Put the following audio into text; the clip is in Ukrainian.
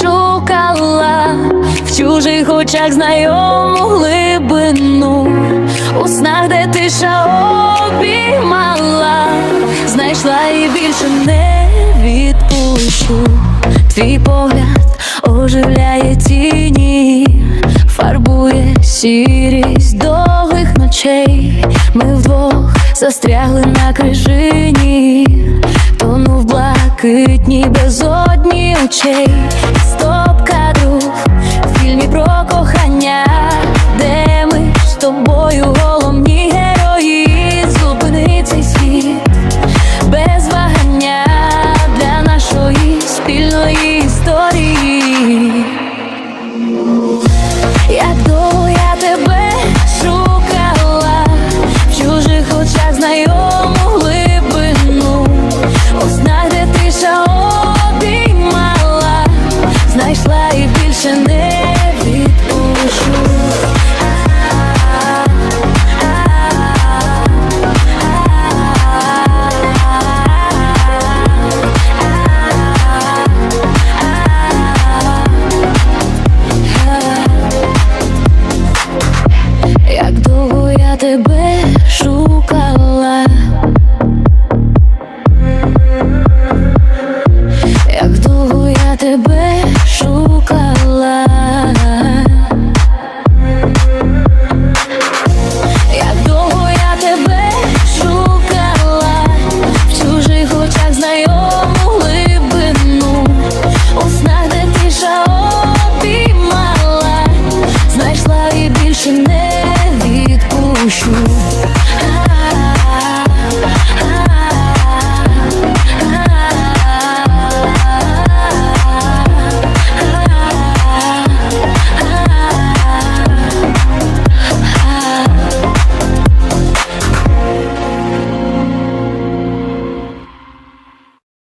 шукала в чужих очах знайому глибину, у снах, де тиша обіймала, знайшла і більше не відпущу. Твій погляд оживляє тіні, фарбує сірість довгих ночей. Ми вдвох застрягли на крижині, блакитній безодні очей, стоп кадру в фільмі про кохання, де ми з тобою головні герої, зупини цей світ. Без вагання для нашої спільної історії. Як довго ще не.